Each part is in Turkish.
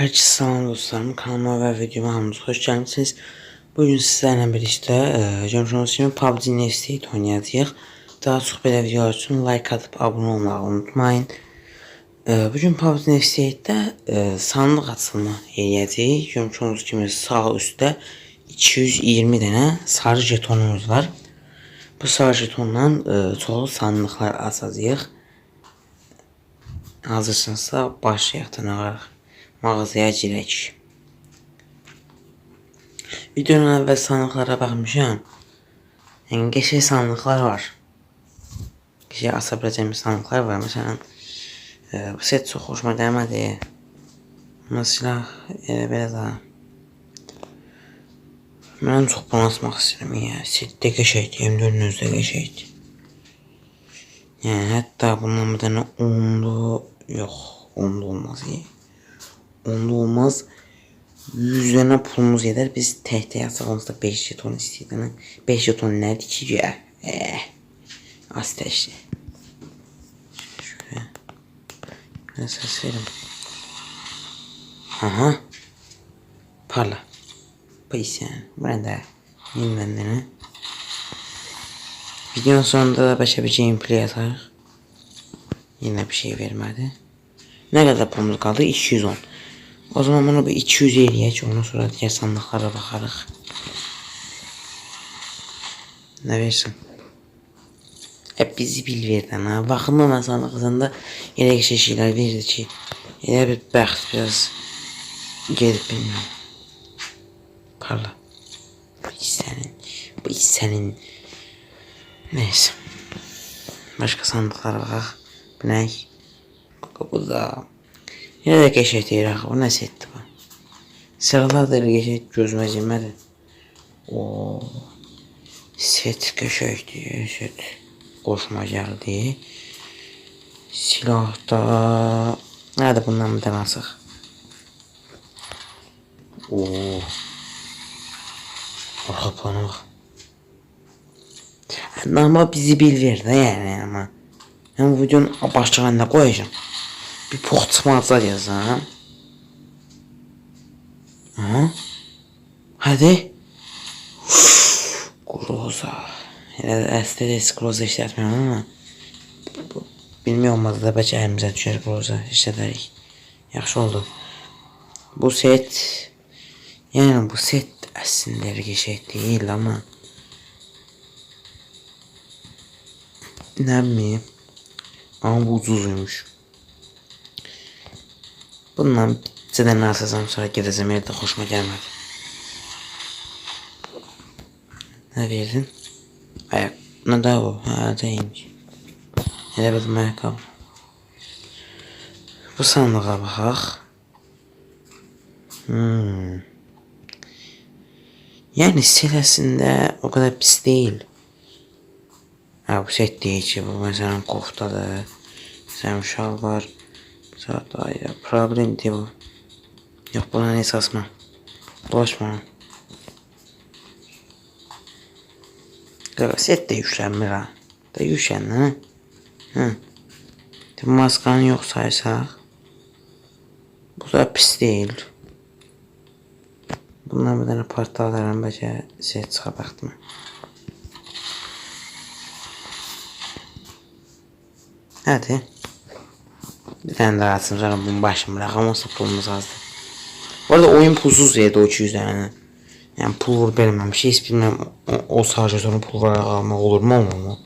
Herkese selam dostlarım. Kanalıma ve videoma hamdolsun. Hoş geldiniz. Bugün sizlerle birlikte e, görmüşsünüz kimi PUBG Nefstate oynayacağıq. Daha çox belə videolar üçün like atıp abone olmayı unutmayın. E, bugün PUBG Nefstate'də e, sandıq açılma eləyəcəyik. Görmüşsünüz kimi sağ üstte 220 dənə sarı jetonumuz var. Bu sarı jetondan e, çoxlu sandıqlar açacağıq. Hazırsınızsa başlayaq dənələrək. Mağazaya girək. Videonun əvvəl sandıqlara baxmışam. Yəni qəşəng sandıqlar var. Qəşəng asa biləcəyimiz sandıqlar var. Məsələn, e, bu set çox xoşuma gəlmədi. Amma silah elə belə də. Mən çox bunu asmaq istəyirəm. Ya, set də qəşəngdir, həm də önünüzdə qəşəngdir. Yəni hətta bundan bir dənə onlu yox, onlu olmaz. Ya. Onlu olmaz. 100 tane pulumuz yeter. Biz tek hesabımızda 5 jeton istedik. 5 jeton nerede ki ya? Eh. İşte. Şöyle. Ben ses verim. Aha. Parla. Yani. Burada. Yeniden dene. Videonun sonunda da başka bir gameplay atarıq. Yine bir şey vermedi. Ne kadar pulumuz kaldı? 210. O zaman bunu bir 200 eləyək. Ondan sonra diğer sandıqlara baxarıq. Nə versin? Hep bizi bil verdən ha. Baxımda mən sandıq da elə qəşəng şeylər verdi ki, elə bir bəxt biraz gedib bilmirəm. Parla. Bu iş sənin. Bu iş sənin. Neyse. Başka sandıklara baxaq. Bu nə? Bu da. Yine qəşəng deyir axı. Bu nə setdir bu? Silahlar da elə qəşəng gözümə girmədi. O set qəşəngdir. Set xoşuma gəldi. Silah da Nədir bundan bir dənə asıq? Oo. Arxa plana bax. Amma bizi bil ver də yəni amma. Mən bu videonun başlığında qoyacağım. Bir çıxmazlar yazam. Ha? Hadi. Groza. Yəni əslində skroza işlətmirəm amma bu- bilmək olmadı da bəlkə əlimizə düşər groza işlədərik. Yaxşı oldu. Bu set yəni bu set əslində bir qəşəng deyil amma nə bileyim. Amma bu ucuzmuş. Bundan bir dənə asacağım sonra gedəcəm evdə xoşuma gəlmədi. Nə verdin? Ayak. Nə də o? Hə, deymiş. Elə bildim ayaqqabı. Bu sandığa baxaq. Hmm. Yəni seləsində o qədər pis deyil. Hə, bu set deyil ki, bu məsələn koftadır. Məsələn şalvar. Zaten ya problem değil bu. Yok buna ne sasma. Dolaşma. Ya set de yüklənmir ha. Da yüklən ha. Hı. De maskanı yok saysaq. Bu da pis değil. Bundan bir tane parça alıram bəlkə set çıxa baxdım. Hadi. Bir tane daha atsın sonra bunu başım bırakalım olsa pulumuz azdı. Bu arada oyun pulsuz yedi o 200 tane. Yani pul vur vermem. Şey hiç bilmem. O, o sadece sonra pul vurarak almak olur mu olmaz mı?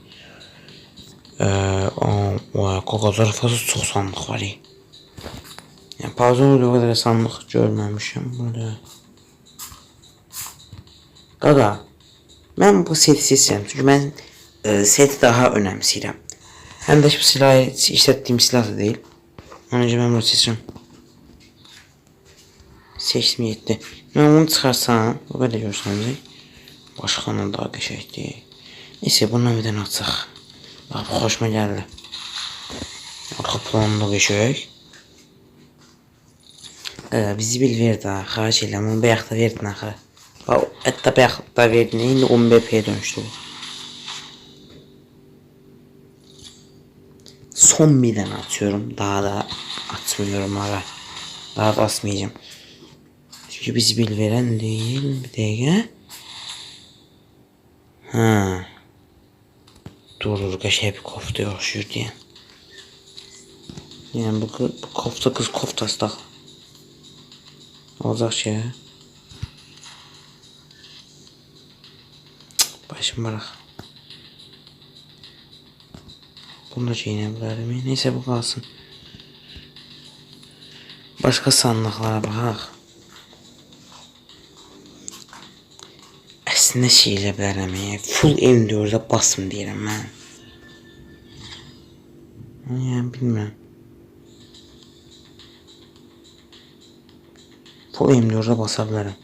Ee, o, kokazlar fazla çok sandık var ya. Yani öyle o kadar sandık görmemişim. Böyle. Qaqa, mən bu seti seçirəm. Çünki mən e, seti daha önemsiyirəm. Həm də bu silahı işlətdiyim silah da deyil. Görə mən bunu seçirəm. Seçdim yetdi. Mən onu çıxarsam, o belə görsənəcək. Başqanın daha qəşəkdir. Neyse, bundan bir dənə açaq. Bax, bu xoşuma gəldi. Arxa planı da qəşək. Ee, bizi bil ver daha, xahiş edirəm. Onu verdin axı. Bax, hətta bayaq da verdin, indi 11p dönüşdü bu. Son bir tane atıyorum. Daha da atmıyorum ara. Daha basmayacağım. Çünkü bizi bil veren değil. Bir dakika. Ha. Durur qəşəng bir koftaya oxşuyur deyə. Yəni bu, bu kofta qız koftası da. Olacaq şey. Başım bırak. Bunu da çiğnebilirim. Neyse bu kalsın. Başka sandıqlara baxaq. Əslində şey elə Full M4-ə basım deyirəm mən. Yəni bilmirəm. Full M4-ə basa bilərəm.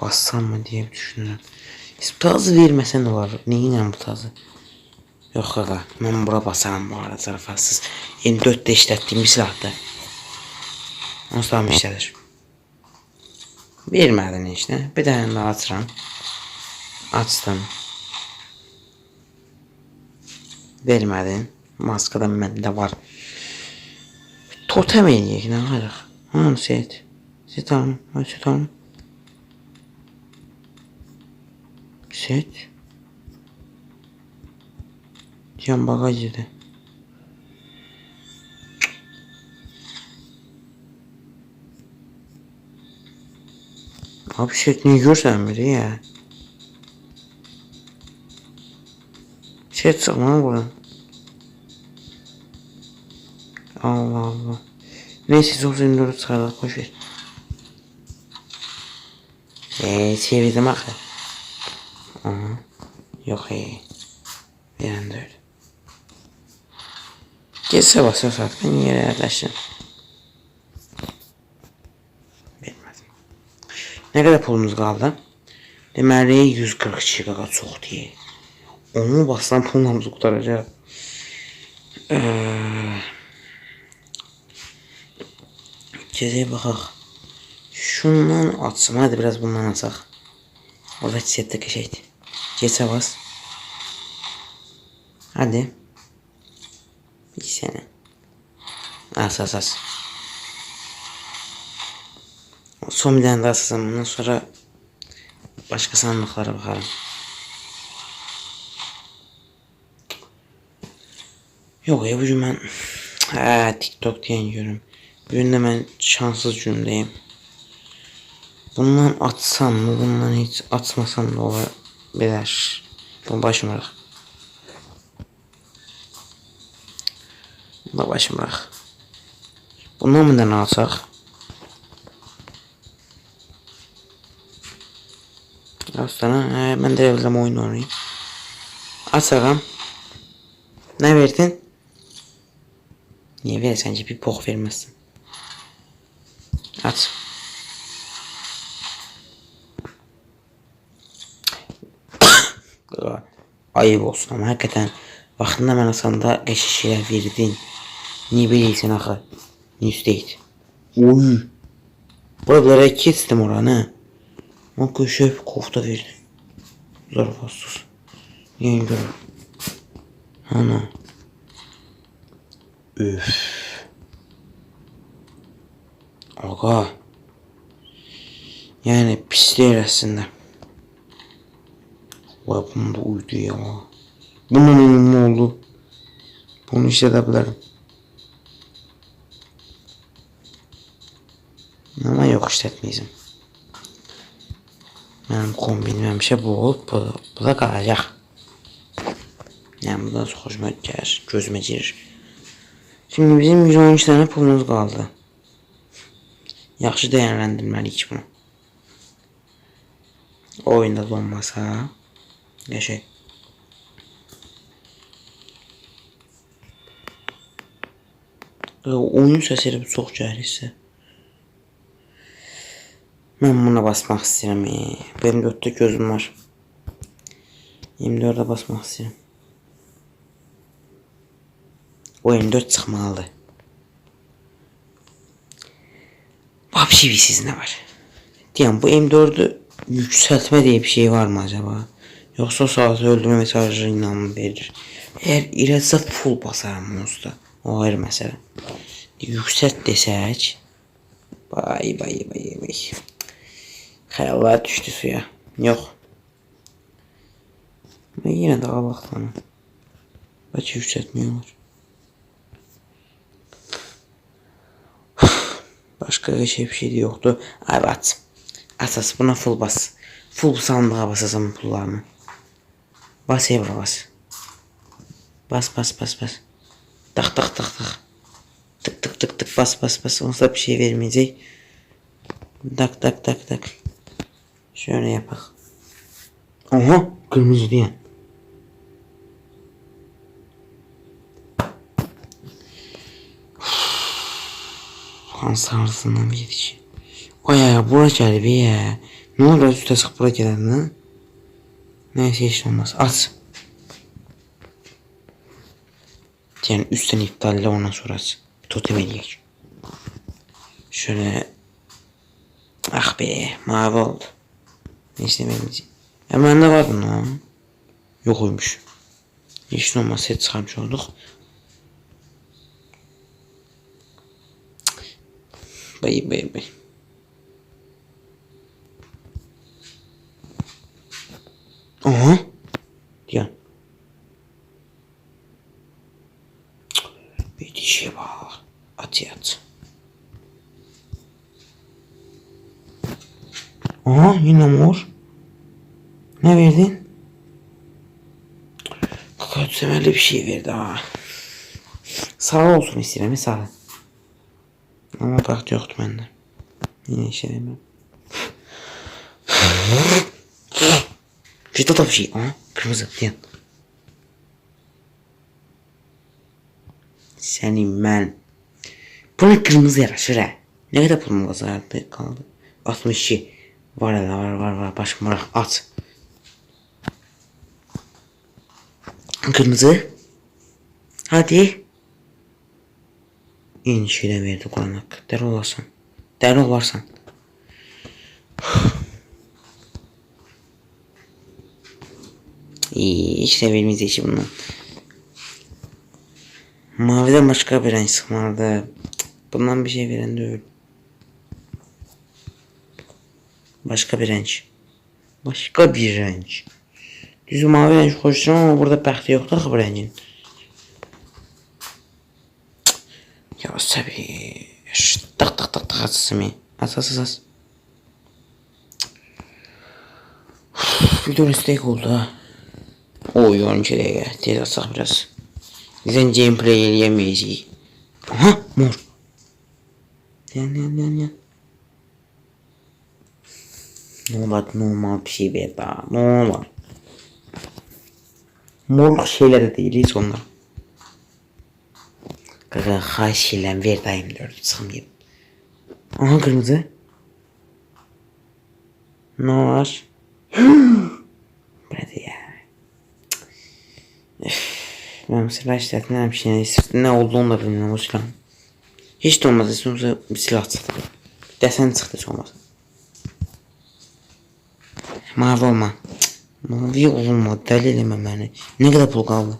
Bassam mı diye düşünürüm. Tazı verməsən olar. Neyinlə bu tazı? Yox qaqa, mən bura basaram bu arada zarafatsız. 54-də işlətdiyim bir silahdır. Onsuz da işlədir. Vermədin işte. Bir dənə daha açıram. Açdım. Vermədin. Maskadan məndə var. Totem eləyək, nə varıq? Hanı set? Set alım, ha, set alım. Set. Yan bagajda. Abi niye görsen biri ya? Set sana bu. Allah Allah. Neyse son seni doğru çıkardık boş ver. Eee çevirdim akı. Aha. Yok iyi. Bir anda öyle. Gelse basıyor zaten yere yerleşsin. Bilmedim. Ne kadar pulumuz kaldı? Deməli 142 qaqa çox deyil. Onu bassan pullarımızı qutaracaq. Eee Geriye baxaq. Şundan açsam, hadi biraz bundan açaq. Orada çiçekte keçəydi. Keçə bas. Hadi. Bir sene. As as as. Son bir tane daha asasam bundan sonra başka sandıklara bakarım. Yok ya bugün ben ha, TikTok diyen görüm. Bugün de ben şanssız cümleyim. Bundan atsam mı bundan hiç atmasam da olabilir. Bunu başım bırak. Da başım bırak. Bundan mı ne alsak? Aslanım, he, ben de evlem oyun oynayayım. Aç ağam. Ne verdin? Niye ver sence bir bok vermezsin. Aç. Ayıp olsun ama hakikaten vaxtında mən asanda şeylər verdin. Niyə beləysən axı? New State. Oy. Buralara kestim oranı. Köşeye bir kofta verdi. Zarafasız. Niye görür? Ana. Üf. Aga. Yani pis değil aslında. Vay bunda uydu ya. Bunun ne oldu? Bunu işletebilirim. Ama yok işletmeyeceğim. Benim kombinim həmişə bu olub, bu, bu da qalacaq. Yəni bu da xoşuma gəlir, gözümə girir. Şimdi bizim 112 tane pulumuz qaldı. Yaxşı dəyərləndirməliyik bunu. Oyunda donmasa, qəşəng. Oyun səsiləri çox gəlirsə. Mən buna basmaq istəyirəm. e. Benim 4-də gözüm var. 24-də basmaq istəyirəm. O 24 çıxmalıdır. Vapşi bilsiz ne var? Diyen bu M4'ü yükseltme diye bir şey var mı acaba? Yoksa saati öldürme mesajıyla mı verir? Eğer ilerse full basarım usta. O ayrı mesele. Yükselt desək. Vay vay vay vay. Xəyallar düşdü suya. Yox. Mən yenə də qalaqlanım. Bəlkə yüksəltmək olur. Başka şey bir şey de yoktu. Evet. Asas buna full bas. Full sandığa basasam pullarını. Bas evra bas. Bas bas bas bas. Tak tak tak tak. Tık tık tık tık bas bas bas. Onsa bir şey vermeyecek. Tak tak tak tak. Şöyle yapak. Aha kırmızı diyen. Hans ağrısından bir yedici. O ya bura gel bir ya. Ne olur üstte sık bura gelen lan. Neyse hiç olmaz. At. Yani üstten iptalle ondan sonrası. Totem eleyek. Şöyle. Ah be mavi oldu. Neyse benim Hemen de vardı lan. Yok oymuş. Hiç olmaz set çıkarmış olduk. Bay bay bay. Aha. Diyan. Bir dişe bak. At yat. Aha yine mor. Ne verdin? Kakaot bir şey verdi ha. Sağ olsun istedim sağ. Ama baht yoktu bende. Yine işe. Şurada da bir şey. Aha, kırmızı diyen. Senin ben. Buna kırmızı yaraşır ha. Ne kadar pulum kaldı. 62. Var hele var var var. Bırak at. Kırmızı. Hadi. İnişine verdi konak. Der olasın. Der olarsan. İyi hiç sevilmeyiz işi bundan. Maviden başka bir renk sıkmadı. Bundan bir şey veren de öyle. Başka bir renk. Başka bir renk. Düz mavi renk hoşlanım ama burada bəxti yoxdur axı bu rəngin. Ya səbi. Tık tık tık tık açsın As as as as. Video istek oldu ha. Oy 12 dəqiqə. Tez açaq biraz. Bizden gameplay eləyəməyəcəyik. Aha mor. Yan yan yan yan. Ne olar normal bir şey ver daha. Ne olar. Morluk şeyler de değil hiç onlar. Kaka hay şeyler ver dayım dördü çıkmayayım. Aha kırmızı. Ne var? Burada ya. Ben silah işletmeden bir şey ne olduğunu da bilmiyorum o silah. Hiç de olmaz istiyorsa bir silah çıktı. Desen çıktı olmaz. Mavi olma. Mavi olma deli eleme beni. Ne kadar pul kaldı?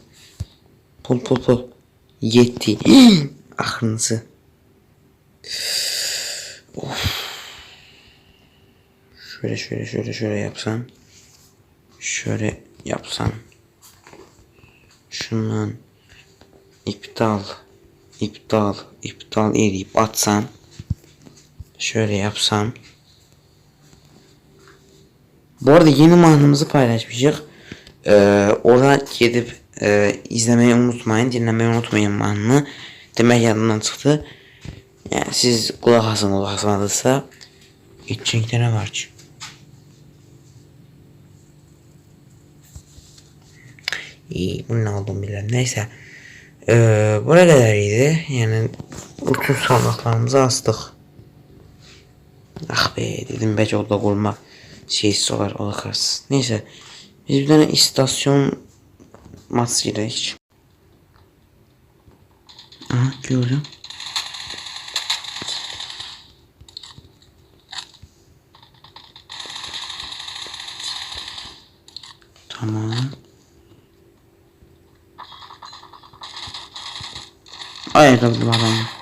Pul pul pul. Yetti. Aklınızı. Şöyle şöyle şöyle şöyle yapsam. Şöyle yapsam. Şundan iptal iptal iptal edip atsam. Şöyle yapsam. Bu arada yeni mahnımızı paylaşmışız. Ee, orada gidip e, izlemeyi unutmayın, dinlemeyi unutmayın mahnını. Demek yanından çıktı. Yani siz kulak asın kulak asmadıysa içecekte ne var ki? İyi bu ne olduğunu. Neyse. Ee, buraya kadar iyiydi. Yani bütün sandıklarımızı astık. Ah be dedim belki orada kurma şeysi var kalsın. Neyse. Biz bir tane istasyon maçıyla hiç. Aha gördüm. Tamam. Ayakkabı adamı.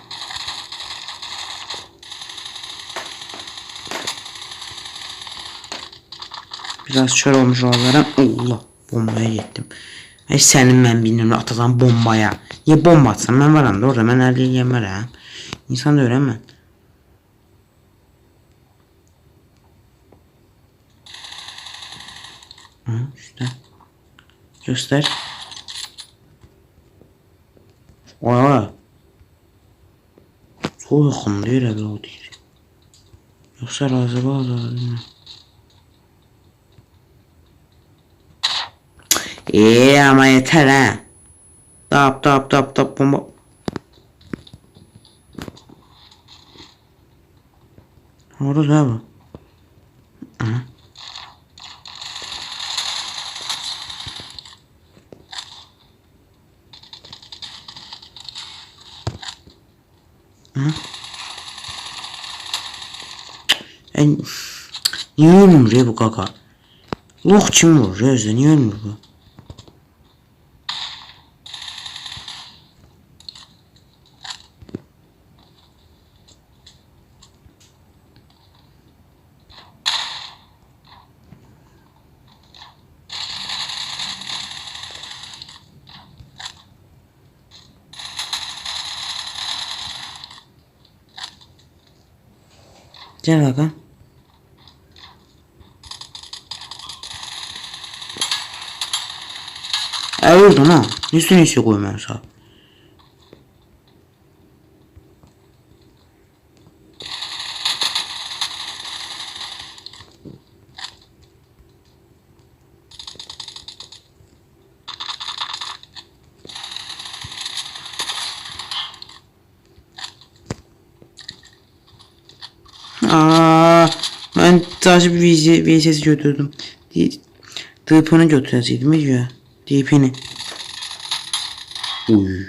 Biraz kör olmuş oralara. Allah bombaya gittim. Ay senin ben bilmiyorum atadan bombaya. Niye bomba atsam ben varım da orada ben əlləyə var İnsan da öğrenmez. Hı, işte. Göster. Vay. Çok yakın değil abi o değil. Yoksa razı bağlı. Eee ama yeter ha. Tap tap tap tap bomba. Orada bu. Hı. Hı. En niye ölmür ya bu kaka? Loh kim vurur ya özde niye ölmür bu? Gel bakalım. E oradan ha. Üstüne işe koymuyor sağ. Aa, ben sadece bir VC, VCS götürdüm. DP'ni götürseydim ya. DP'ni. Uy.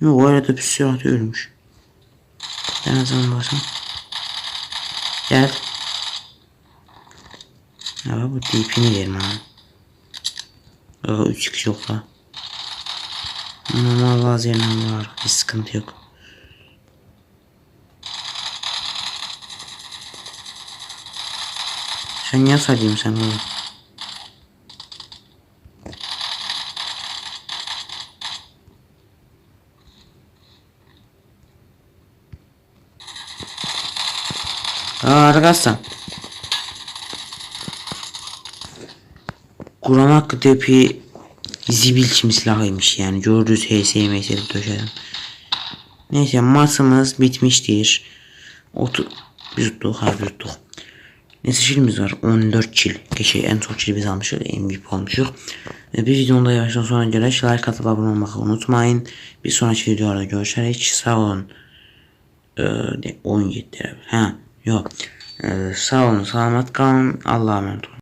Yok o arada bir silah ölmüş. Ben o zaman basın. Gel. Ya bu DP'ni yerim abi. Aa, üç kişi yok da. Normal bazı yerler var. Bir sıkıntı yok. Sen niye sarayım sen oğlum? Aa, arkadaşlar. Kur'an hakkı tepi zibil çim silahıymış yani. Gördüğünüz HSMS'de döşedim. Neyse maçımız bitmiştir. Otur. Biz tuttuk, harbi tuttuk. Neyse şilimiz var. 14 çil. Geçe en çok çil biz almışız. MVP olmuşuz. Bir videonun da yavaştan sonra gelir. Like atıp abone olmayı unutmayın. Bir sonraki videolarda görüşerek sağ olun. Ee, ne, 17 lira. Ha yok. Ee, sağ olun. Selamet kalın. Allah'a emanet olun.